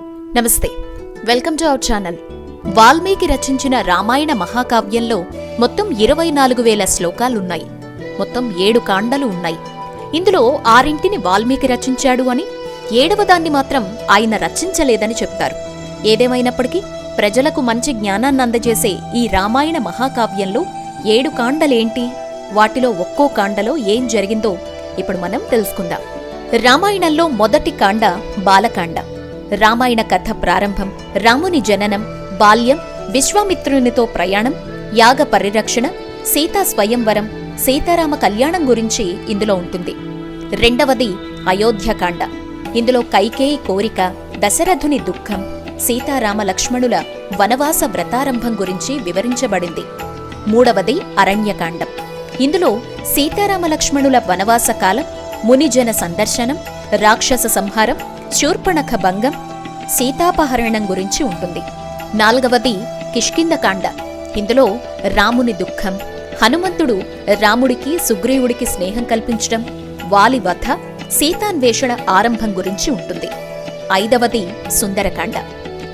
నమస్తే. Welcome to our channel. Valmiki రచించిన రామాయణ మహాకావ్యంలో మొత్తం ఇరవై నాలుగు వేల శ్లోకాలున్నాయి. మొత్తం ఏడు కాండలు ఉన్నాయి. ఇందులో ఆరింటిని వాల్మీకి రచించాడు అని ఏడవ దాన్ని మాత్రం ఆయన రచించలేదని చెప్తారు. ఏదేమైనప్పటికీ ప్రజలకు మంచి జ్ఞానాన్ని అందజేసే ఈ రామాయణ మహాకావ్యంలో ఏడు కాండలేంటి? వాటిలో ఒక్కో కాండలో ఏం జరిగిందో ఇప్పుడు మనం తెలుసుకుందాం. రామాయణంలో మొదటి కాండ బాలకాండ. రామాయణ కథ ప్రారంభం రాముని జననం బాల్యం విశ్వామిత్రునితో ప్రయాణం యాగ పరిరక్షణ సీతా స్వయంవరం సీతారామ కళ్యాణం గురించి ఇందులో ఉంటుంది. రెండవది అయోధ్యకాండ. ఇందులో కైకేయి కోరిక దశరథుని దుఃఖం సీతారామ లక్ష్మణుల వనవాస వ్రతారంభం గురించి వివరించబడింది. మూడవది అరణ్యకాండం. ఇందులో సీతారామ లక్ష్మణుల వనవాస కాలం మునిజన సందర్శనం రాక్షస సంహారం శూర్పణఖ భంగం సీతాపహరణం గురించి ఉంటుంది. నాలుగవది కిష్కిందకాండ ఇందులో రాముని దుఃఖం హనుమంతుడు రాముడికి సుగ్రీవుడికి స్నేహం కల్పించడం వాలి వధ సీతాన్వేషణ ఆరంభం గురించి ఉంటుంది. ఐదవది సుందరకాండ.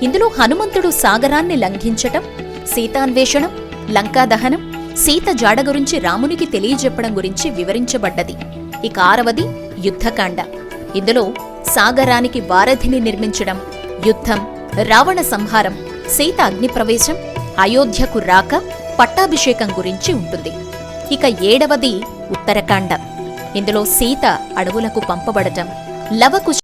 ఇందులో హనుమంతుడు సాగరాన్ని లంఘించటం సీతాన్వేషణం లంకాదహనం సీత జాడ గురించి రామునికి తెలియజెప్పడం గురించి వివరించబడ్డది. ఇక ఆరవది యుద్ధకాండ. ఇందులో సాగరానికి వారధిని నిర్మించడం యుద్ధం రావణ సంహారం సీత అగ్నిప్రవేశం అయోధ్యకు రాక పట్టాభిషేకం గురించి ఉంటుంది. ఇక ఏడవది ఉత్తరకాండ. ఇందులో సీత అడవులకు పంపబడటం లవకుశ